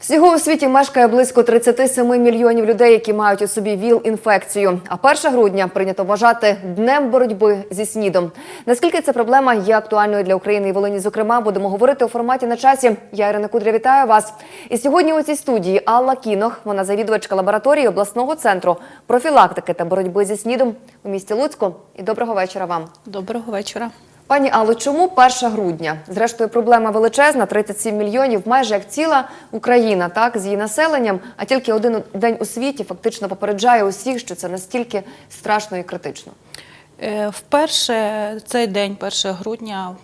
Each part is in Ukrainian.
Всього у світі мешкає близько 37 мільйонів людей, які мають у собі ВІЛ-інфекцію. А 1 грудня прийнято вважати днем боротьби зі СНІДом. Наскільки ця проблема є актуальною для України і Волині, зокрема, будемо говорити у форматі на часі. Я Ірина Кудря, вітаю вас. І сьогодні у цій студії Алла Кінох, вона завідувачка лабораторії обласного центру профілактики та боротьби зі СНІДом у місті Луцьку. І доброго вечора вам. Доброго вечора. Пані Алло, чому 1 грудня? Зрештою, проблема величезна, 37 мільйонів, майже як ціла Україна, так, з її населенням, а тільки один день у світі фактично попереджає усіх, що це настільки страшно і критично. Е, Вперше цей день, 1 грудня,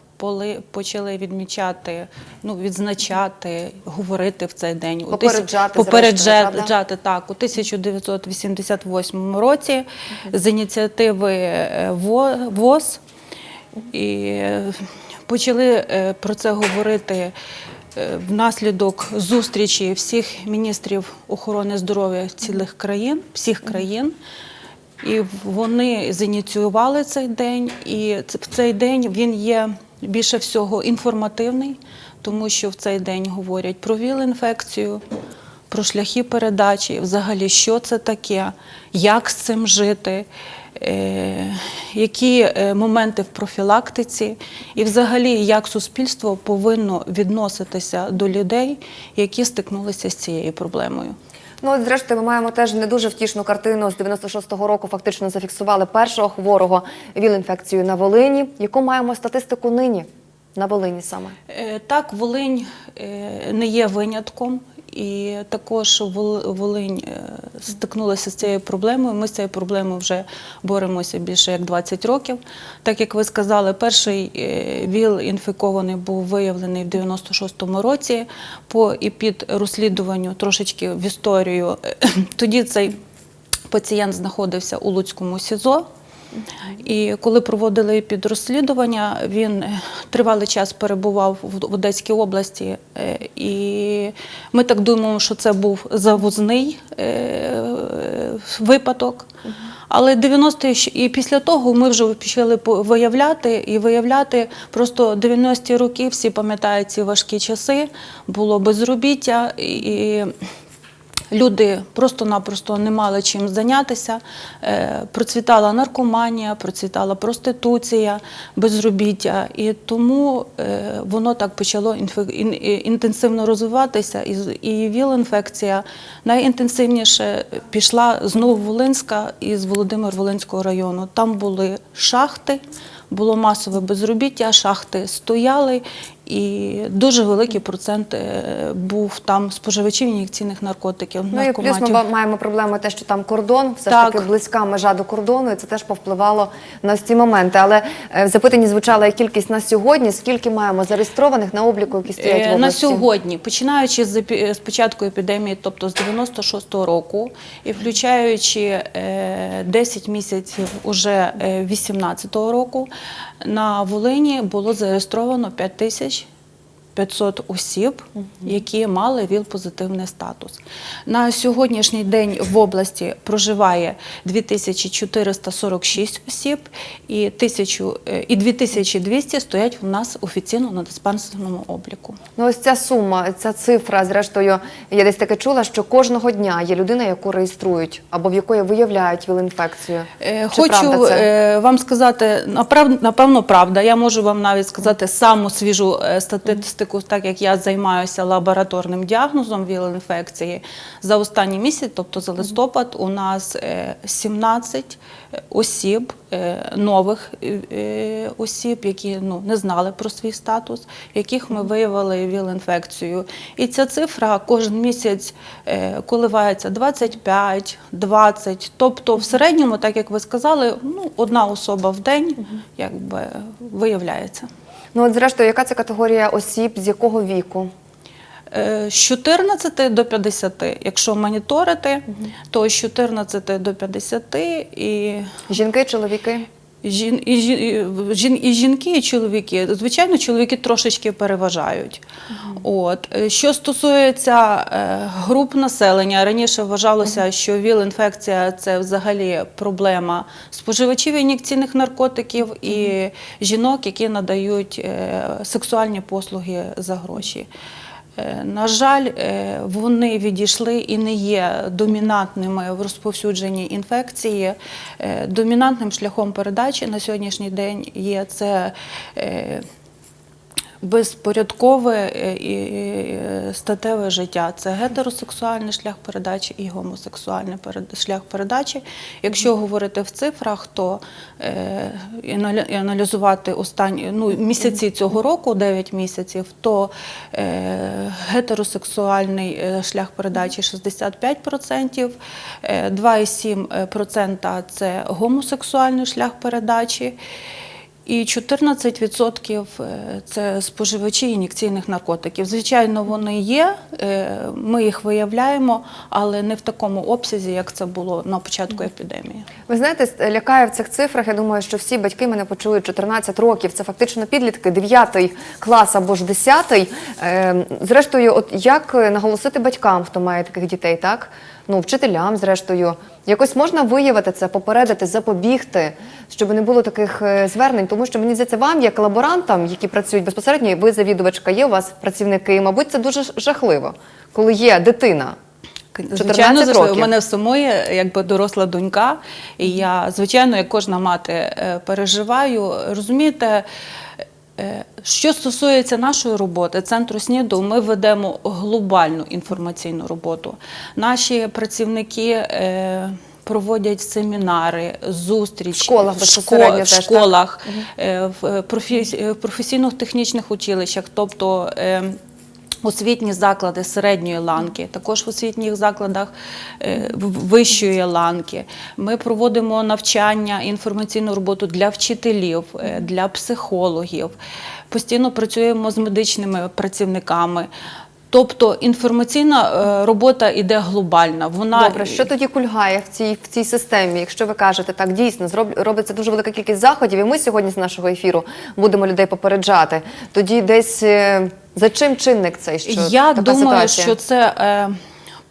почали відмічати, ну, відзначати, говорити в цей день. Тисяч- Попереджати, зрештою, попереджати так, у 1988 році з ініціативи е, ВОЗ. І е, почали е, про це говорити е, внаслідок зустрічі всіх міністрів охорони здоров'я цілих країн, всіх країн. І вони зініціювали цей день, і в цей день він є більше всього інформативний, тому що в цей день говорять про ВІЛ-інфекцію, про шляхи передачі, взагалі, що це таке, як з цим жити, які е, моменти в профілактиці, і взагалі як суспільство повинно відноситися до людей, які стикнулися з цією проблемою. Ну, от, зрештою, ми маємо теж не дуже втішну картину. З 96-го року фактично зафіксували першого хворого ВІЛ-інфекцію на Волині. Яку маємо статистику нині на Волині саме? Е, Так, Волинь е, не є винятком, і також Вол- Волинь е, стикнулася з цією проблемою. Ми з цією проблемою вже боремося більше як 20 років. Так як ви сказали, перший е, ВІЛ інфікований був виявлений в 96-му році по і під розслідуванню трошечки в історію. Тоді цей пацієнт знаходився у Луцькому СІЗО. І коли проводили підрозслідування, він тривалий час перебував в Одеській області. е, І ми так думаємо, що це був завозний е, випадок. Але 90 щ- і після того ми вже почали по- виявляти і виявляти просто 90-ті роки, всі пам'ятають ці важкі часи, було безробіття і. Люди просто-напросто не мали чим зайнятися. Е, Процвітала наркоманія, процвітала проституція, безробіття. І тому е, воно так почало інфе- інтенсивно розвиватися. І ВІЛ-інфекція найінтенсивніше пішла з Нововолинська і з Володимир-Волинського району. Там були шахти, було масове безробіття, шахти стояли, і дуже великий процент е, був там споживачів ін'єкційних наркотиків. Ну і плюс ми маємо проблему те, що там кордон, все ж таки близька межа до кордону, і це теж повпливало на ці моменти. Але е, в запитанні звучала і кількість на сьогодні. Скільки маємо зареєстрованих на обліку, які стоять в Е, області? На сьогодні, починаючи з, початку епідемії, тобто з 96-го року, і включаючи е, 10 місяців уже е, 18-го року, на Волині було зареєстровано 5 тисяч 500 осіб, які мали ВІЛ-позитивний статус. На сьогоднішній день в області проживає 2446 осіб і, 1000, е, 2200 стоять у нас офіційно на диспансерному обліку. Ну ось ця сума, ця цифра, зрештою, я десь таке чула, що кожного дня є людина, яку реєструють або в якої виявляють ВІЛ-інфекцію. Е, Хочу е, вам сказати, напевно, правда. Я можу вам навіть сказати саму свіжу е, статистику, так як я займаюся лабораторним діагнозом ВІЛ-інфекції. За останній місяць, тобто за листопад, у нас е, 17 осіб, е, нових е, осіб, які ну, не знали про свій статус, яких ми виявили ВІЛ-інфекцію. І ця цифра кожен місяць е, коливається 25, 20. Тобто, в середньому, так як ви сказали, ну, одна особа в день якби, виявляється. Ну от зрештою, яка це категорія осіб, з якого віку? Е, З 14 до 50. Якщо моніторити, то з 14 до 50 і Жінки, чоловіки? Жін, і, жін, і, жінки, і чоловіки. Звичайно, чоловіки трошечки переважають. От. Е, Що стосується е, груп населення, раніше вважалося, що ВІЛ-інфекція це взагалі проблема споживачів ін'єкційних наркотиків і жінок, які надають е, сексуальні послуги за гроші. Е, На жаль, е, вони відійшли і не є домінантними в розповсюдженні інфекції. Е, Домінантним шляхом передачі на сьогоднішній день є це безпорядкове е, і статеве життя. Це гетеросексуальний шлях передачі і гомосексуальний шлях передачі. Якщо говорити в цифрах, то е, і аналізувати останні ну, місяці цього року, 9 місяців, то е, гетеросексуальний шлях передачі 65%, е, 2,7% це гомосексуальний шлях передачі. І 14% це споживачі ін'єкційних наркотиків. Звичайно, вони є, е, ми їх виявляємо, але не в такому обсязі, як це було на початку епідемії. Ви знаєте, лякає в цих цифрах. Я думаю, що всі батьки мене почують 14 років. Це фактично підлітки, 9 клас або ж 10. Е, Зрештою, от як наголосити батькам, хто має таких дітей, так? Ну, вчителям, зрештою, якось можна виявити це, попередити, запобігти, щоб не було таких е, звернень. Тому що мені здається, вам, як лаборантам, які працюють безпосередньо, ви завідувачка, є у вас працівники. Мабуть, це дуже жахливо, коли є дитина. 14 звичайно, років. у мене в самої якби доросла донька, і я, звичайно, як кожна мати е, переживаю. Розумієте, що стосується нашої роботи, центру СНІДу, ми ведемо глобальну інформаційну роботу. Наші працівники. е, Проводять семінари, зустрічі В школах в, школах, в школах, е, в е, е, в професійно-технічних училищах, тобто е, освітні заклади середньої ланки, також в освітніх закладах е, вищої ланки. Ми проводимо навчання, інформаційну роботу для вчителів, е, для психологів. Постійно працюємо з медичними працівниками. Тобто інформаційна е, робота іде глобальна. Вона Добре, що тоді кульгає в цій в цій системі? Якщо ви кажете, так дійсно зроб, робиться дуже велика кількість заходів, і ми сьогодні з нашого ефіру будемо людей попереджати. Тоді десь е, за чим чинник цей? Що Я така думаю, ситуація? що це е,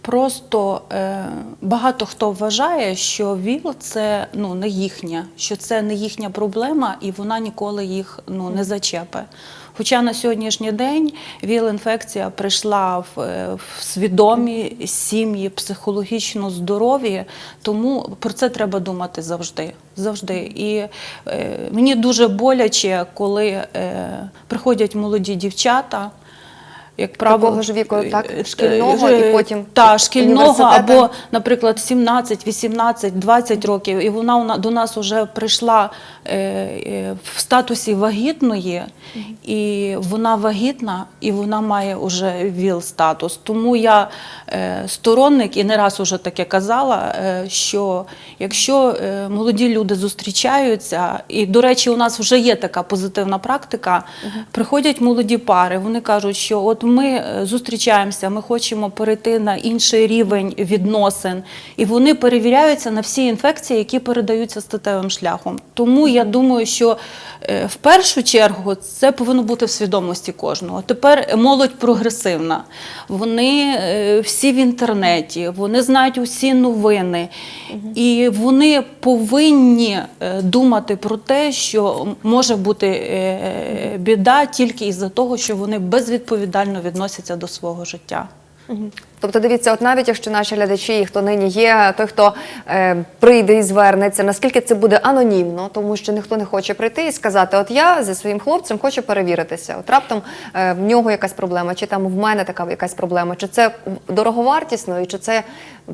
просто е, багато хто вважає, що ВІЛ це ну не їхня, що це не їхня проблема, і вона ніколи їх ну не зачепе. Хоча на сьогоднішній день ВІЛ-інфекція прийшла в, е, в свідомі сім'ї, психологічно здорові, тому про це треба думати завжди. завжди. І е, мені дуже боляче, коли е, приходять молоді дівчата. Як правило, Такого ж віку, так, е, шкільного е, і потім та, шкільного або, наприклад, 17, 18, 20 років, і вона до нас вже прийшла е, е, в статусі вагітної, і вона вагітна, і вона має вже ВІЛ-статус. Тому я е, сторонник і не раз уже таке казала, е, що якщо е, молоді люди зустрічаються, і, до речі, у нас вже є така позитивна практика, приходять молоді пари, вони кажуть, що от ми е, зустрічаємося, ми хочемо перейти на інший рівень відносин, і вони перевіряються на всі інфекції, які передаються статевим шляхом. Тому я думаю, що е, в першу чергу це повинно бути в свідомості кожного. Тепер молодь прогресивна. Вони е, всі в інтернеті, вони знають усі новини, і вони повинні думати про те, що може бути біда тільки із-за того, що вони безвідповідально відносяться до свого життя. Тобто, дивіться, от навіть якщо наші глядачі, хто нині є, той, хто е, прийде і звернеться, наскільки це буде анонімно, тому що ніхто не хоче прийти і сказати, от я зі своїм хлопцем хочу перевіритися. От раптом е, в нього якась проблема, чи там в мене така якась проблема, чи це дороговартісно, і чи це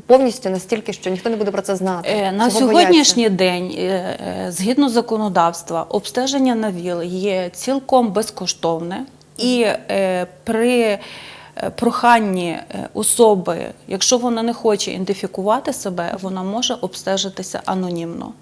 повністю настільки, що ніхто не буде про це знати. Е, На Цього сьогоднішній день, е, е, згідно законодавства, обстеження на ВІЛ є цілком безкоштовне і е, при е, проханні е, особи, якщо вона не хоче ідентифікувати себе, вона може обстежитися анонімно.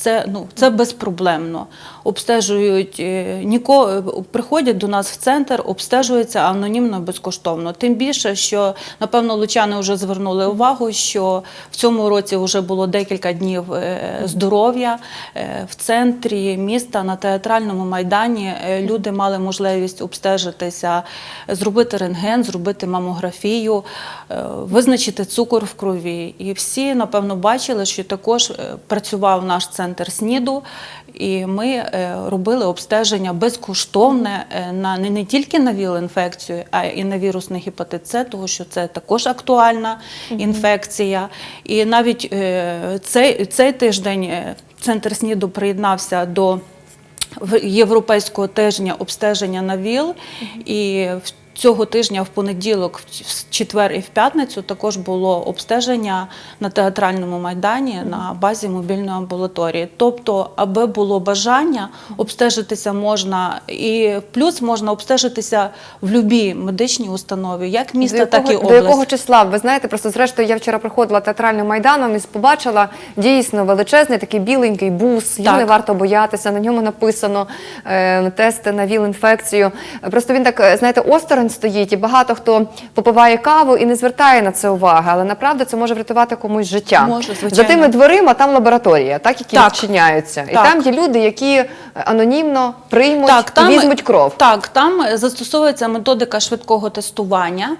Це, ну, це безпроблемно. Обстежують е, ніко, приходять до нас в центр, обстежуються анонімно безкоштовно. Тим більше, що напевно лучани вже звернули увагу, що в цьому році вже було декілька днів е, здоров'я Е, в центрі міста на театральному майдані. Люди мали можливість обстежитися, зробити рентген, зробити мамографію, визначити цукор в крові. І всі напевно бачили, що також працював наш центр центр СНІДу, і ми е, робили обстеження безкоштовне е, на не, не тільки на ВІЛ-інфекцію, а і на вірусний гепатит С, тому що це також актуальна інфекція. І навіть е, цей, цей тиждень центр СНІДу приєднався до європейського тижня обстеження на ВІЛ. І в- цього тижня в понеділок, в четвер і в п'ятницю також було обстеження на театральному майдані на базі мобільної амбулаторії. Тобто, аби було бажання, обстежитися можна і плюс можна обстежитися в будь-якій медичній установі, як міста, якого, так і До якого числа? Ви знаєте, просто зрештою я вчора проходила театральним майданом і побачила дійсно величезний такий біленький бус. Його не варто боятися. На ньому написано е, тести на ВІЛ-інфекцію. Просто він так, е, знаєте, осторонь стоїть, і багато хто попиває каву і не звертає на це уваги. Але направду це може врятувати комусь життя. Може, звичайно. За тими дверима там лабораторія, так які Так. відчиняються. І Так. там є люди, які е, анонімно приймуть Так, і візьмуть кров. Так, там застосовується методика швидкого тестування.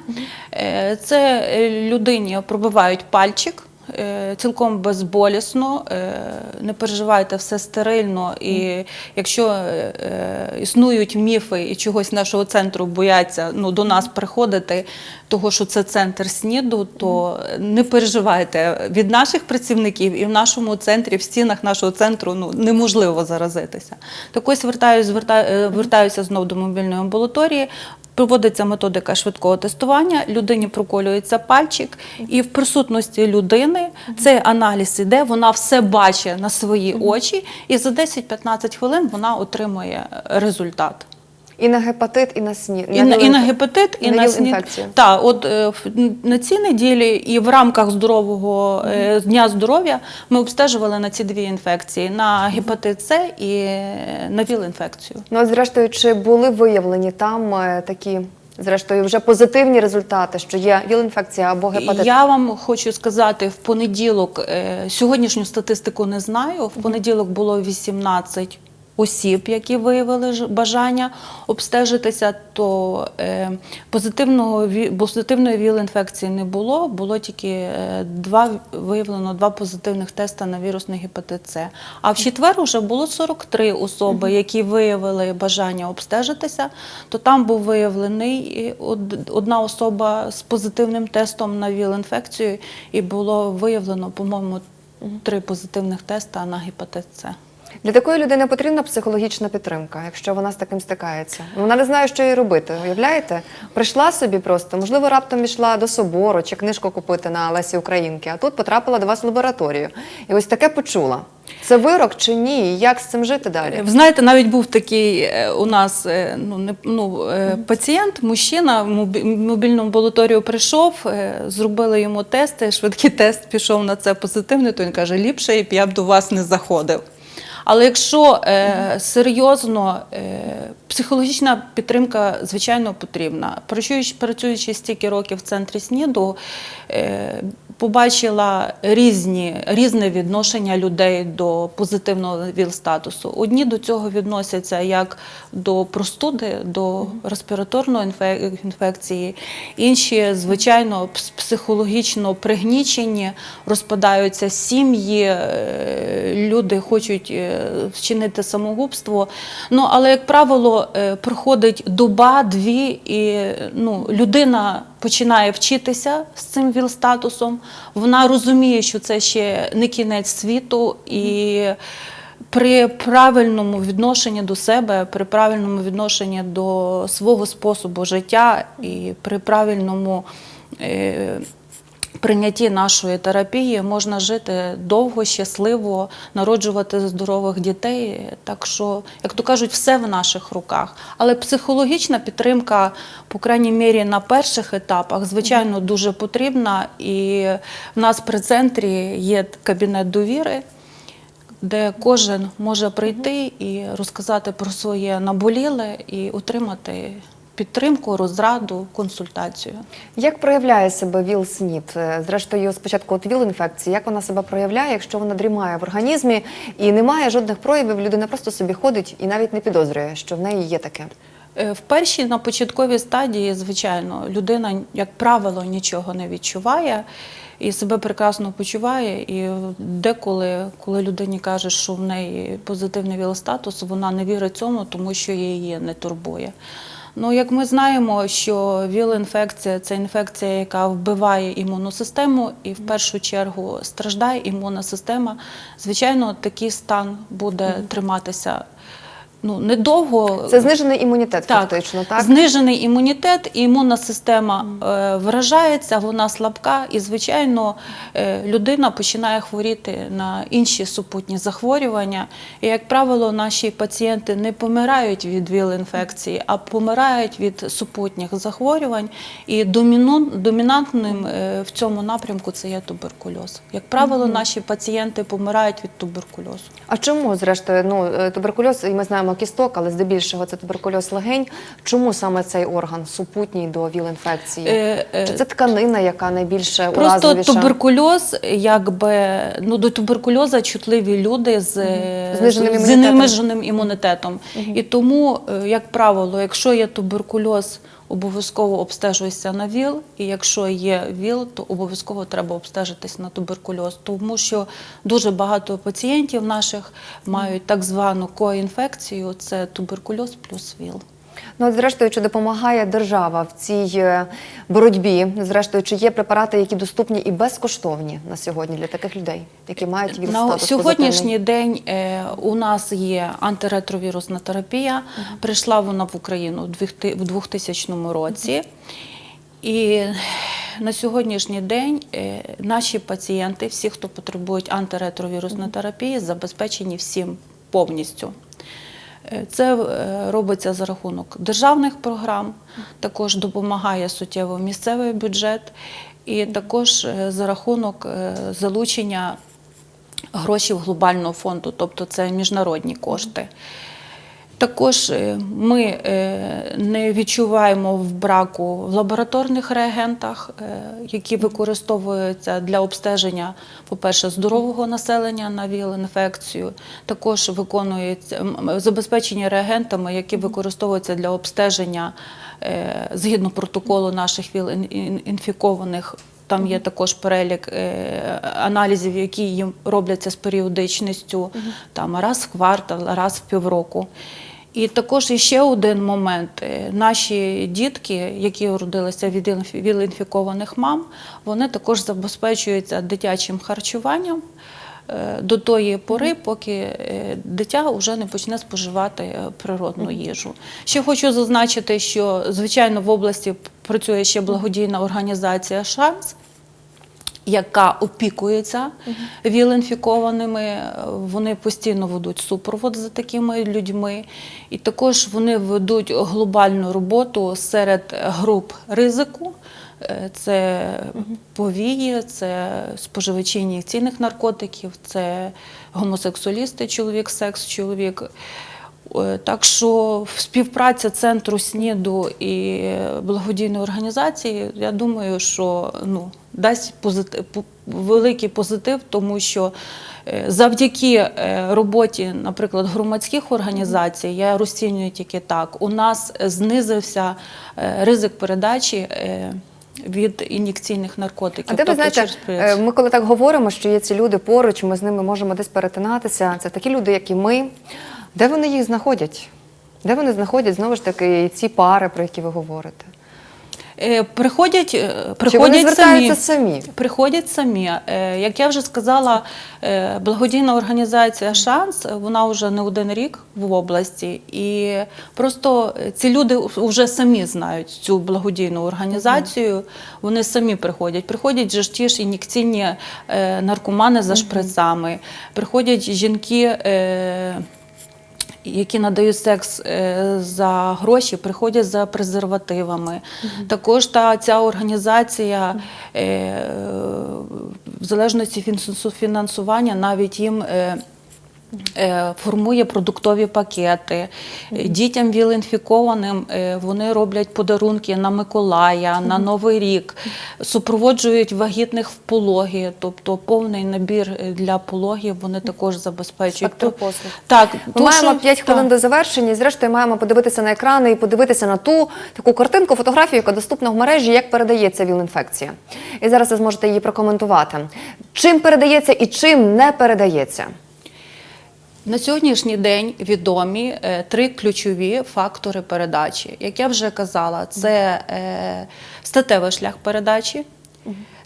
Е, Це е, людині пробивають пальчик. Е, Цілком безболісно, е, не переживайте, все стерильно. І якщо е, існують міфи і чогось нашого центру бояться ну, до нас приходити, того, що це центр СНІДу, то не переживайте від наших працівників і в нашому центрі, в стінах нашого центру ну, неможливо заразитися. Так ось вертаюсь, зверта- е, вертаюся знову до мобільної амбулаторії. Проводиться методика швидкого тестування, людині проколюється пальчик, і в присутності людини цей аналіз іде, вона все бачить на свої очі, і за 10-15 хвилин вона отримує результат. І на гепатит, і на СНІ. І на, і на гепатит, і, на на СНІД. Так, от е, на цій неділі і в рамках здорового е, дня здоров'я ми обстежували на ці дві інфекції: на гепатит С і на ВІЛ-інфекцію. Ну, от зрештою, чи були виявлені там е, такі, зрештою, вже позитивні результати, що є ВІЛ-інфекція або гепатит? Я вам хочу сказати, в понеділок сьогоднішню статистику не знаю. В понеділок було 18 осіб, які виявили бажання обстежитися, то е, позитивного позитивної ВІЛ-інфекції не було. Було тільки е, два виявлено два позитивних теста на вірусний гепатит С. А в четвер вже було 43 особи, які виявили бажання обстежитися. То там був виявлений одна особа з позитивним тестом на ВІЛ-інфекцію, і було виявлено, по-моєму, три позитивних теста на гепатит С. Для такої людини потрібна психологічна підтримка, якщо вона з таким стикається. Вона не знає, що їй робити. Уявляєте? Прийшла собі просто, можливо, раптом йшла до собору чи книжку купити на Лесі Українки, а тут потрапила до вас в лабораторію. І ось таке почула. Це вирок чи ні? Як з цим жити далі? Ви знаєте, навіть був такий е, у нас е, ну, не, ну, е, пацієнт, мужчина, в мобі- мобільну амбулаторію прийшов, зробили йому тести, швидкий тест пішов на це позитивний, то він каже, ліпше б я б до вас не заходив. Але якщо е, серйозно, е, психологічна підтримка, звичайно, потрібна. Працюючи, працюючи стільки років в центрі СНІДу, е, побачила різні, різне відношення людей до позитивного ВІЛ-статусу. Одні до цього відносяться як до простуди, до респіраторної інфекції, інші, звичайно, психологічно пригнічені, розпадаються сім'ї, е, люди хочуть е, вчинити самогубство. Ну, але, як правило, е, проходить доба, дві, і ну, людина починає вчитися з цим ВІЛ-статусом. Вона розуміє, що це ще не кінець світу, і при правильному відношенні до себе, при правильному відношенні до свого способу життя і при правильному е, прийнятті нашої терапії можна жити довго, щасливо, народжувати здорових дітей. Так що, як то кажуть, все в наших руках. Але психологічна підтримка, по крайній мірі, на перших етапах, звичайно, дуже потрібна. І в нас при центрі є кабінет довіри. Де кожен може прийти і розказати про своє наболіле і отримати підтримку, розраду, консультацію. Як проявляє себе ВІЛ-СНІД? Е, Зрештою, спочатку от ВІЛ-інфекції, як вона себе проявляє, якщо вона дрімає в організмі і немає жодних проявів, людина просто собі ходить і навіть не підозрює, що в неї є таке. Е, В першій на початковій стадії, звичайно, людина, як правило, нічого не відчуває. і себе прекрасно почуває. І деколи, коли людині каже, що в неї позитивний віл-статус, вона не вірить цьому, тому що її не турбує. Ну, як ми знаємо, що ВІЛ-інфекція це інфекція, яка вбиває імунну систему, і в першу чергу страждає імунна система. Звичайно, такий стан буде триматися ну, недовго. Це знижений імунітет, Так, фактично, так? знижений імунітет, і імунна система е, вражається, вона слабка, і звичайно е, людина починає хворіти на інші супутні захворювання. І, як правило, наші пацієнти не помирають від ВІЛ-інфекції, а помирають від супутніх захворювань. І доміну- домінантним е, в цьому напрямку це є туберкульоз. Як правило, наші пацієнти помирають від туберкульозу. А чому, зрештою, ну е, туберкульоз, і ми знаємо кісток, але здебільшого це туберкульоз легень. Чому саме цей орган супутній до ВІЛ-інфекції? Е, е, Чи це тканина, яка найбільше Просто уразливіша? туберкульоз, якби ну до туберкульоза чутливі люди з, Зниженим з, з імунітетом. зниженим імунітетом. І тому, е, як правило, якщо є туберкульоз, обов'язково обстежуйся на ВІЛ, і якщо є ВІЛ, то обов'язково треба обстежитись на туберкульоз, тому що дуже багато пацієнтів наших мають так звану коінфекцію, це туберкульоз плюс ВІЛ. Ну, от, зрештою, чи допомагає держава в цій е, боротьбі? Зрештою, чи є препарати, які доступні і безкоштовні на сьогодні для таких людей, які мають На ВІЛ-статус сьогоднішній позитивний? день е, у нас є антиретровірусна терапія. Прийшла вона в Україну в 2000 в 2000 році. І на сьогоднішній день е, наші пацієнти, всі, хто потребують антиретровірусної терапії, забезпечені всім повністю. Е, Це е, робиться за рахунок державних програм, також допомагає суттєво місцевий бюджет, і також е, за рахунок залучення грошей глобального фонду, тобто це міжнародні кошти. Також е, ми е, не відчуваємо в браку в лабораторних реагентах, е, які використовуються для обстеження, по-перше, здорового населення на ВІЛ-інфекцію. Також виконується забезпечення реагентами, які використовуються для обстеження згідно протоколу наших ВІЛ-інфікованих там є також перелік е, аналізів, які їм робляться з періодичністю, там раз в квартал, раз в півроку. І також ще один момент: Е, наші дітки, які родилися від інфі- віл-інфікованих мам, вони також забезпечуються дитячим харчуванням. е, До тої пори, поки е, дитя вже не почне споживати природну їжу. Ще хочу зазначити, що звичайно в області працює ще благодійна організація Шанс, яка опікується віл-інфікованими. Вони постійно ведуть супровод за такими людьми. І також вони ведуть глобальну роботу серед груп ризику. Е, Це повії, це споживачі ін'єкційних наркотиків, це гомосексуалісти, чоловік, секс, чоловік. Е, Так що співпраця центру СНІДу і благодійної організації, я думаю, що ну, дасть позитив, великий позитив, тому що е, завдяки е, роботі, наприклад, громадських організацій, я розцінюю тільки так, у нас знизився ризик передачі. Від ін'єкційних наркотиків. А де ви Тобто знаєте, через ми коли так говоримо, що є ці люди поруч, ми з ними можемо десь перетинатися. Це такі люди, як і ми. Де вони їх знаходять? Де вони знаходять знову ж таки ці пари, про які ви говорите? Е, Приходять, е, Чи вони звертаються самі. самі? Приходять самі. Е, Як я вже сказала, благодійна організація Шанс вона вже не один рік в області, і просто ці люди вже самі знають цю благодійну організацію. Вони самі приходять. Приходять же ж ті ж ін'єкційні наркомани за шприцами, приходять жінки. Е, які надають секс е, за гроші, приходять за презервативами. Також та ця організація, е, в залежності від фінансування, навіть їм. Е, формує продуктові пакети. Е, Дітям віл-інфікованим е, вони роблять подарунки на Миколая, на Новий рік, супроводжують вагітних в пологи, тобто повний набір для пологів вони також забезпечують. Спектр послуг. Так, Ми то, маємо 5 хвилин так. до завершення. і Зрештою, маємо подивитися на екрани і подивитися на ту таку картинку, фотографію, яка доступна в мережі, як передається ВІЛ-інфекція. І зараз ви зможете її прокоментувати. Чим передається і чим не передається? На сьогоднішній день відомі е, три ключові фактори передачі. Як я вже казала, це е, статевий шлях передачі,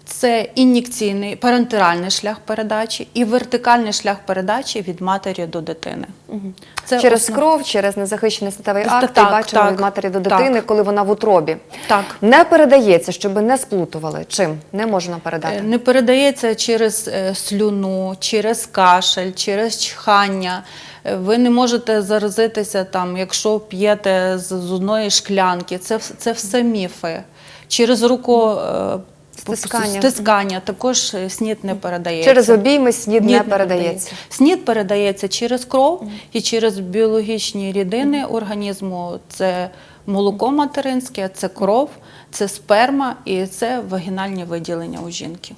це ін'єкційний парентеральний шлях передачі і вертикальний шлях передачі від матері до дитини. Це через основ- кров, через незахищений статевий Так, акт, так, бачимо так, від матері до так. дитини, коли вона в утробі. Так. Не передається, щоб не сплутували. Чим не можна передати? Е, Не передається через е, слюну, через кашель, через чхання. Е, Ви не можете заразитися там, якщо п'єте з, одної шклянки. Це, це все міфи. Через руку Стискання. стискання також е, снід не передається. Через обійми снід Ні, не передається. Снід передається через кров і через біологічні рідини організму. Це молоко материнське, це кров, це сперма і це вагінальні виділення у жінки.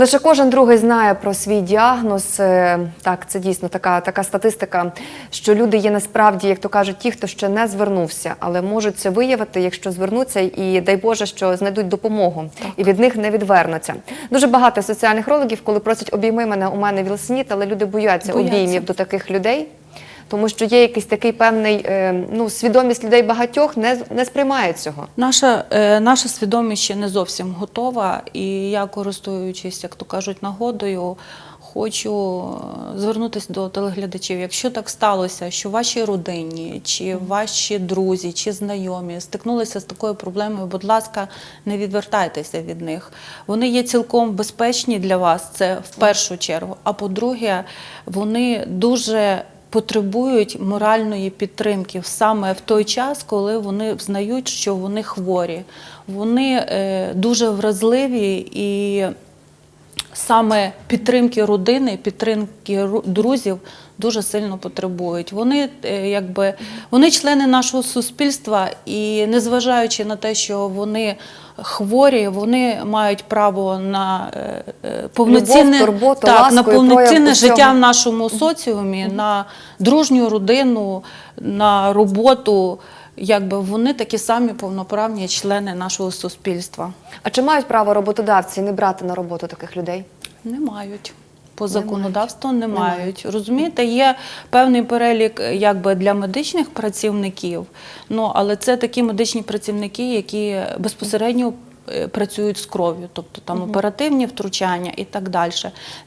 Лише кожен другий знає про свій діагноз. Е, Так, це дійсно така, така статистика, що люди є насправді, як то кажуть, ті, хто ще не звернувся, але можуть це виявити, якщо звернуться, і дай Боже, що знайдуть допомогу і від них не відвернуться. Дуже багато соціальних рологів, коли просять обійми мене, у мене вілсніт, але люди бояться, Бояться. обіймів до таких людей. Тому що є якийсь такий певний е, ну свідомість людей багатьох не, не сприймає цього. Наша, е, наша свідомість ще не зовсім готова, і я, користуючись, як то кажуть, нагодою, хочу е, звернутися до телеглядачів. Якщо так сталося, що вашій родині, чи ваші друзі, чи знайомі стикнулися з такою проблемою, будь ласка, не відвертайтеся від них. Вони є цілком безпечні для вас, це в першу чергу. А по-друге, вони дуже потребують моральної підтримки саме в той час, коли вони взнають, що вони хворі. Вони е, дуже вразливі і саме підтримки родини, підтримки ру- друзів дуже сильно потребують. Вони е, якби вони члени нашого суспільства, і незважаючи на те, що вони хворі, вони мають право на е, е, повноцінне турботу, так, ласку на повноцінне життя в нашому соціумі, на дружню родину, на роботу. Якби вони такі самі повноправні члени нашого суспільства. А чи мають право роботодавці не брати на роботу таких людей? Не мають. По законодавству не, мають. Розумієте, є певний перелік якби для медичних працівників, ну але це такі медичні працівники, які безпосередньо е, працюють з кров'ю, тобто там оперативні втручання і так далі.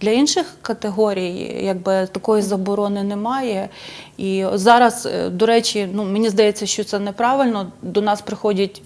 Для інших категорій якби такої заборони немає. І зараз, е, до речі, ну мені здається, що це неправильно. До нас приходять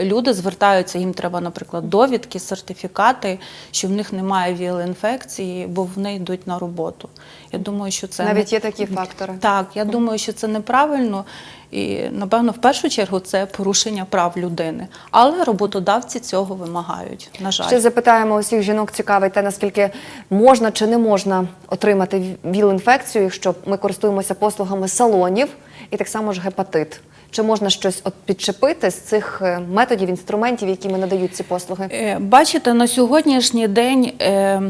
Люди звертаються, їм треба, наприклад, довідки, сертифікати, що в них немає віл-інфекції, бо вони йдуть на роботу. Я думаю, що це Навіть є такі фактори. так. Я думаю, що це неправильно, і напевно, в першу чергу, це порушення прав людини. Але роботодавці цього вимагають. На жаль, Ще запитаємо усіх жінок, цікавить те, наскільки можна чи не можна отримати ВІЛ-інфекцію, якщо ми користуємося послугами салонів, і так само ж гепатит. Чи можна щось от підчепити з цих е, методів, інструментів, якими надають ці послуги? Е, Бачите, на сьогоднішній день е,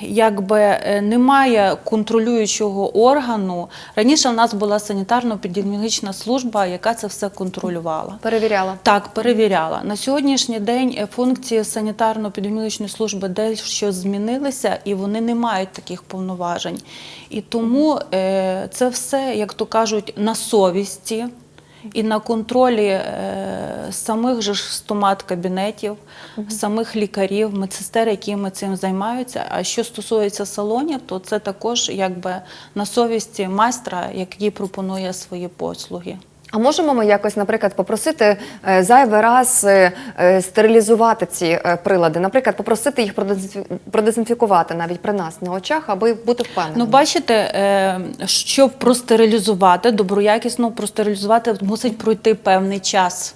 якби е, немає контролюючого органу. Раніше в нас була санітарно-епідеміологічна служба, яка це все контролювала. Перевіряла. Так, перевіряла. На сьогоднішній день е, функції санітарно-епідеміологічної служби дещо змінилися, і вони не мають таких повноважень. І тому е, це все, як то кажуть, на совісті. І на контролі е, самих же ж стомат-кабінетів, самих лікарів, медсестер, якими цим займаються. А що стосується салонів, то це також якби на совісті майстра, який пропонує свої послуги. А можемо ми якось, наприклад, попросити е, зайвий раз е, е, стерилізувати ці прилади, наприклад, попросити їх продезінфі- продезінфікувати навіть при нас на очах, аби бути впевненими? Ну, бачите, щоб простерилізувати, доброякісно простерилізувати, мусить пройти певний час.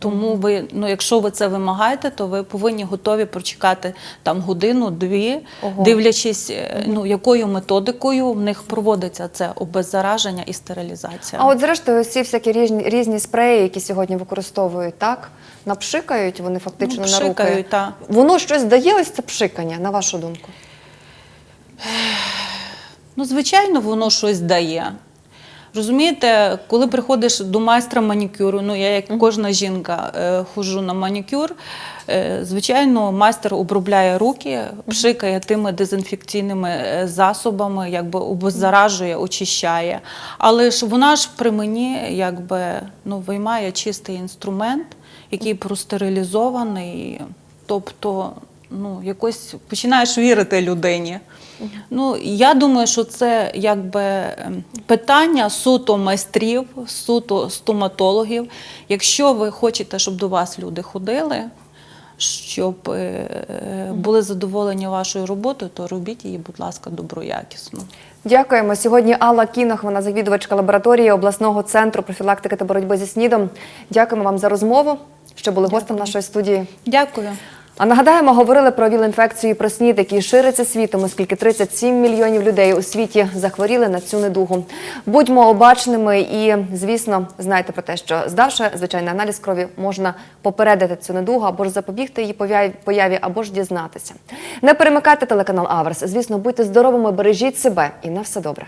Тому ви, ну якщо ви це вимагаєте, то ви повинні готові прочекати там годину-дві, дивлячись, е, ну якою методикою в них проводиться це обеззараження і стерилізація. А от зрештою, ці всякі різні, різні спреї, які сьогодні використовують, так напшикають вони фактично Ну, на руки. та. Воно щось дає ось це пшикання, на вашу думку? Ну, звичайно, воно щось дає. Розумієте, коли приходиш до майстра манікюру, ну я як кожна жінка е, ходжу на манікюр, е, звичайно, майстер обробляє руки, пшикає тими дезінфекційними е, засобами, якби обеззаражує, очищає. Але ж вона ж при мені якби ну, виймає чистий інструмент, який простерилізований. Тобто, ну, якось починаєш вірити людині. Ну, я думаю, що це якби ем, питання суто майстрів, суто стоматологів. Якщо ви хочете, щоб до вас люди ходили, щоб е, були задоволені вашою роботою, то робіть її, будь ласка, доброякісно. Дякуємо. Сьогодні Алла Кінах, вона завідувачка лабораторії обласного центру профілактики та боротьби зі СНІДом. Дякуємо вам за розмову, що були гостем нашої студії. Дякую. А нагадаємо, говорили про ВІЛ-інфекцію і про СНІД, який шириться світом, оскільки 37 мільйонів людей у світі захворіли на цю недугу. Будьмо обачними і, звісно, знайте про те, що здавши звичайний аналіз крові, можна попередити цю недугу або ж запобігти її появі, або ж дізнатися. Не перемикайте телеканал Аверс. Звісно, будьте здоровими, бережіть себе і на все добре.